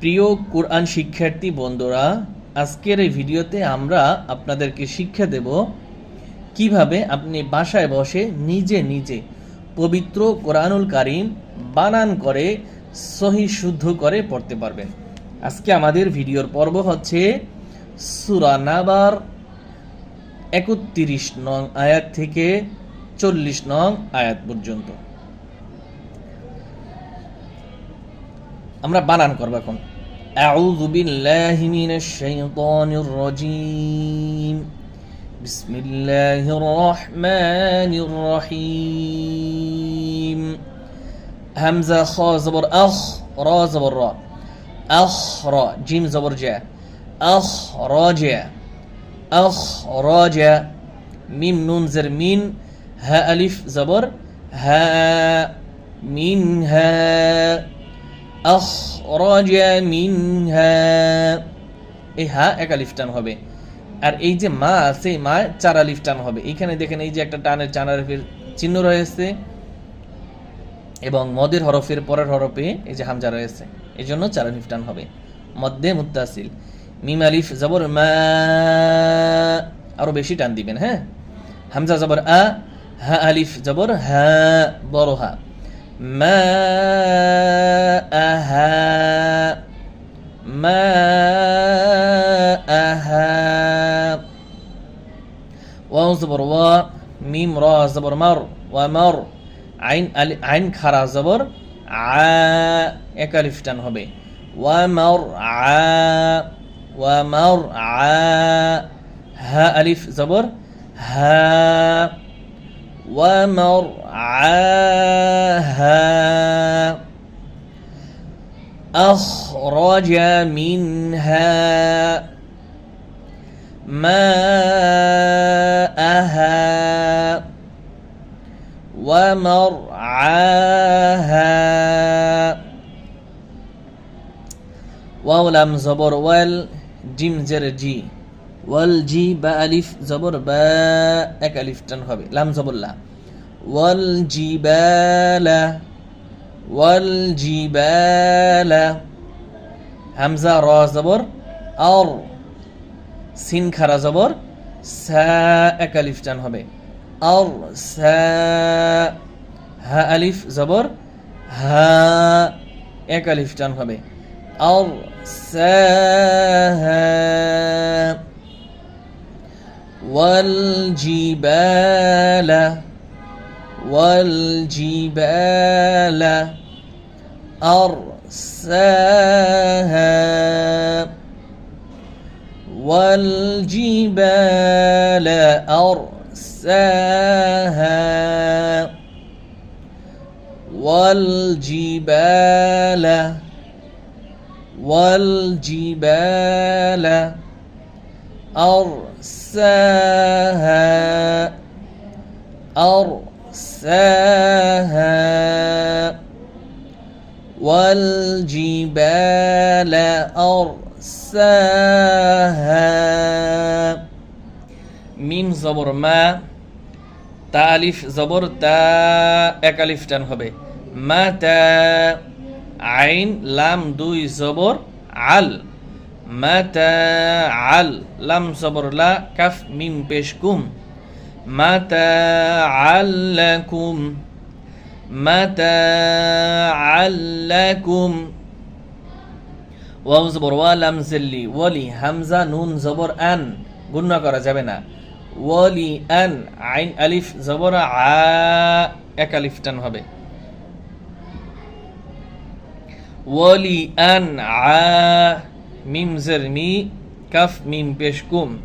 প্রিয় কোরআন শিক্ষার্থী বন্ধুরা, আজকের এই ভিডিওতে আমরা আপনাদেরকে শিক্ষা দেব কীভাবে আপনি বাসায় বসে নিজে নিজে পবিত্র কোরআনুল কারিম বানান করে, সহি শুদ্ধ করে পড়তে পারবেন। আজকে আমাদের ভিডিওর পর্ব হচ্ছে সুরা নাবার একত্রিশ নং আয়াত থেকে চল্লিশ নং আয়াত পর্যন্ত। আমরা বানান করবো এখন أعوذ بالله من الشيطان الرجيم بسم الله الرحمن الرحيم همزة خا زبر أخ را زبر را أخ را جيم زبر جا أخ راجع أخ راجع ميم نون زر مين ها ألف زبر ها منها أخرج منها এই হা একা লিফটান হবে। আর এই যে মা আছে, মা চার আলিফ টান হবে। এইখানে দেখেন এই যে একটা টানের চানা হরফের চিহ্ন রয়েছে এবং মদের হরফের পরের হরফে এই যে হামজা রয়েছে। এই জন্য চার আলিফ টান হবে। মদ্যে মুদাসিল মিম আলিফ জবর মা। আরও বেশি টান দিবেন হ্যাঁ? হামজা জবর আ, হা আলিফ জবর হা, বড় হা। মা। زبر و ميم را زبر مر ومر عين أل- عين খারা জবর আ এক আলিফ টান হবে ওয়ামর আ ওয়ামর আ হা আলিফ জবর হা ومرعاها أخرج منها ماءها ومرعاها واو لام زبر وال جيم زر جي وال جي با ألف زبر با اك ألف تن لام زبر لا والجبال والجبال همزة را زبر أر সিন খারা জবর সা এক আলিফ টান হবে আর সা হা আলিফ জবর হা এক আলিফ টান হবে আর সা والجبال والجبال أرساها والجبال أرساها. والجبال والجبال أرساها أرساها. والجبال أرساها মিম জবর মা তা আলিফ জবর তা এক আলিফ টান হবে. মা তা আইন লাম দুই জবর আল মাতাআল লাম জবর লা কাফ মিম পেশ কুম মাতাআল্লাকুম মাতাআল্লাকুম ওয়াও জবর ওয়া লাম জিল্লি, ওয়ালি, হামজা, নুন, জবর, আন, গুণনা করা যাবে না। ওয়ালি, আন, আইন, আলিফ, জবর, আ, এক আলিফ টান হবে। ওয়ালি, আন, আ, মিম জের, মি, কাফ, মিম, পেশ, কুম।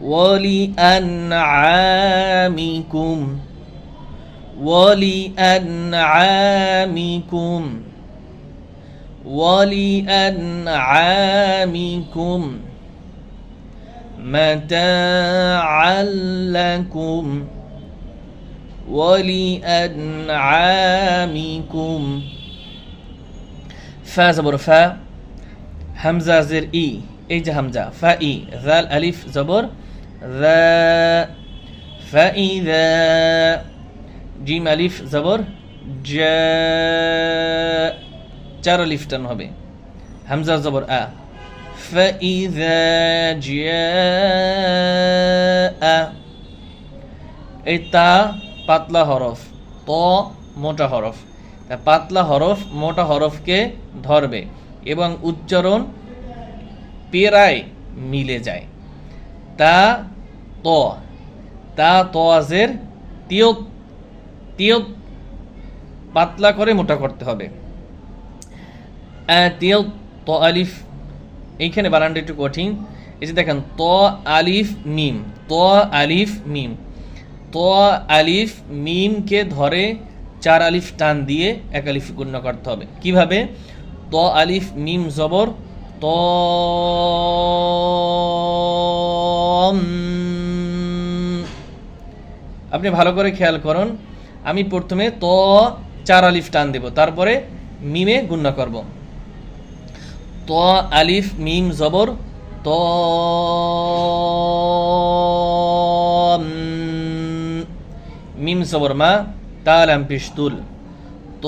ওয়ালি, আন আমিকুম ওয়ালি, আন আমিকুম ওয়ালি আন আমিকুম متاعا لكم ولأنعامكم ফা জবর ফা হামজা জের ই এই যে হামজা ফা ই জাল আলিফ জবর রা ফা ই জিম আলিফ জবর জা চার আলিফ টান হবে হামজা জবর আ فإذا جاء এই তা পাতলা হরফ ত মোটা হরফ তা পাতলা হরফ মোটা হরফকে ধরবে এবং উচ্চারণ পেরায় মিলে যায় তা ত তা তজের তিয় তিয় পাতলা করে মোটা করতে হবে তিয় ত আলিফ এইখানে বানানটা একটু কঠিন। এই যে দেখেন ত আলিফ মিম ত আলিফ মিম ত আলিফ মিমকে ধরে চার আলিফ টান দিয়ে এক আলিফ গুণ্য করতে হবে। কীভাবে? ত আলিফ মিম জবর ত আপনি ভালো করে খেয়াল করুন, আমি প্রথমে ত চার আলিফ টান দেব, তারপরে মিমে গুণ্য করব। ত, আলিফ, মিম, জবর, ত মিম, জবর, মা তালাম পিস্তুল ত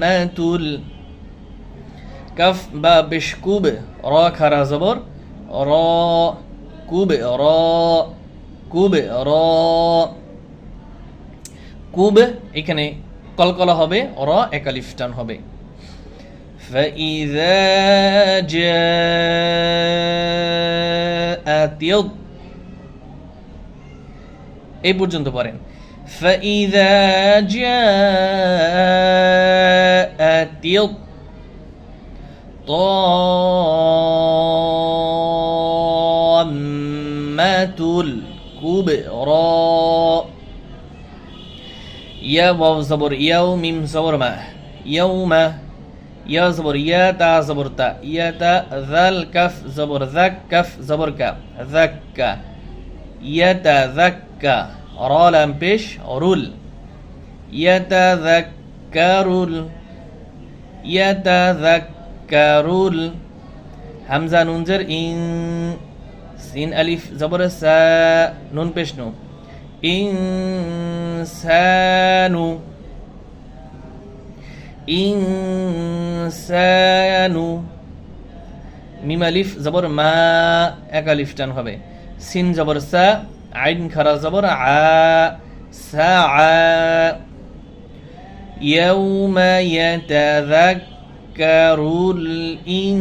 মাতুল কাফ, বা বিশকুব র, খারা, জবর, র, কুবে র কুবে, র, কুব, এখানে কলকলা হবে র একালিফ টান হবে فإذا جاءت يض এই পর্যন্ত পড়েন فإذا جاءت ইয়া ওয়াও জবর ইয়াও মিম জবর মা ইয়াও মা ইয়া জবর ইয়া তা জবর তা ইয়া তা জাল কাফ জবর জাক কাফ জবর কা জাক্কা ইয়া তা জাক্কা রল আম পেশ রুল ইয়া তা জাক্কারুল ইয়া তা জাক্কারুল হামজা নুনজার ইন সিন আলিফ জবর সা নুন পেশ নু ইনসানু ইনসানু মিম আলিফ জবর মা এক আলিফ টান হবে সিন জবর সা আইন খারা জবর আ সা يوم يتذكر الإنسان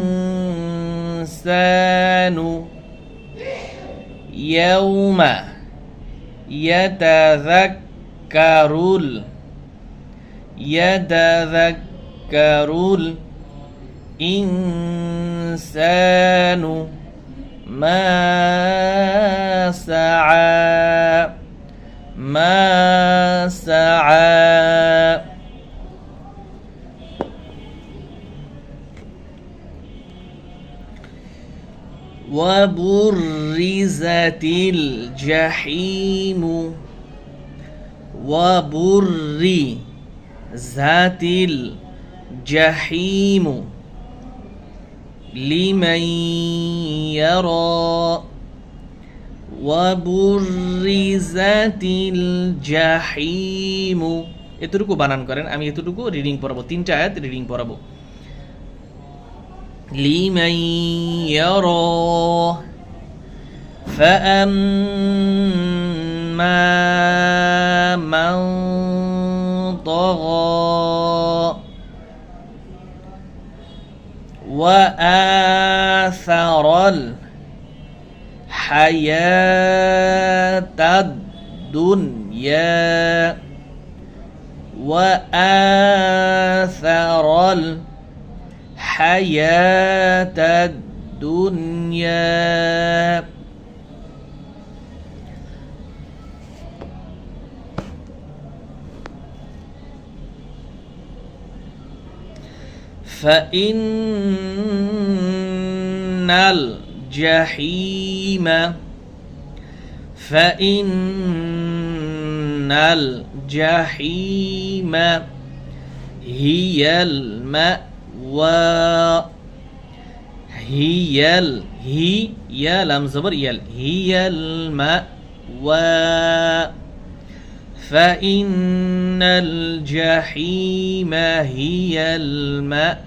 يوم يتذكر ال يتذكر الإنسان ما سعى ما سعى. وبرزت الجحيم وبرزت الجحيم لمن يرى وبرزت الجحيم এতটুকু বানান করেন আমি এতটুকু রিডিং পড়াবো তিনটা আয়াত রিডিং পড়াবো لمن يرى. فأما من طغى وآثر الحياة الدنيا وآثر الحياة الدنيا. فإن الجحيم فإن الجحيم هي المأوى هي ال هي يا لام زبر يل هي المأوى فإن الجحيم هي المأوى.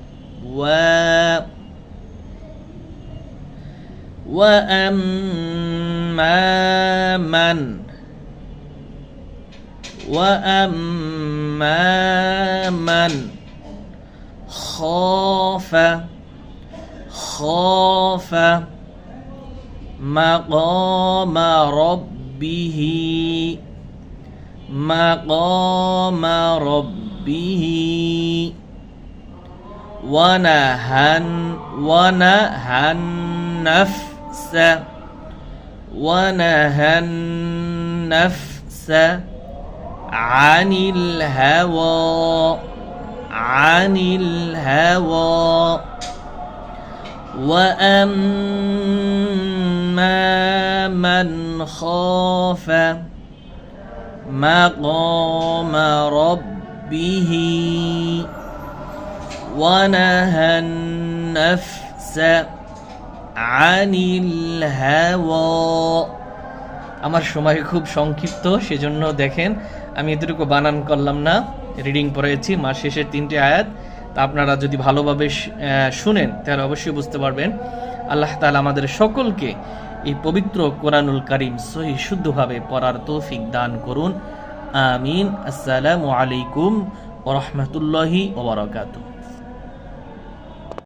وأما من؟ وأما من؟ خاف خاف مقام ربه مقام ربه. ونهى ونهى النفس ونهى النفس عن الهوى. عن الهوى. وأما من خاف مقام ربه ونهى النفس عن الهوى. আমার সময় খুব সংক্ষিপ্ত, সেজন্য দেখেন, আমি এতটুকু বানান করলাম না রিডিং পড়েছি, মাস শেষের তিনটে আয়াত, তা আপনারা যদি ভালোভাবে শুনেন, তাহলে অবশ্যই বুঝতে পারবেন। আল্লাহ তাআলা আমাদের সকলকে এই পবিত্র কোরআনুল করিম সহি শুদ্ধভাবে পড়ার তৌফিক দান করুন। আমিন। আসসালামু আলাইকুম ওরহমতুল্লাহি ওবরাকাতুহ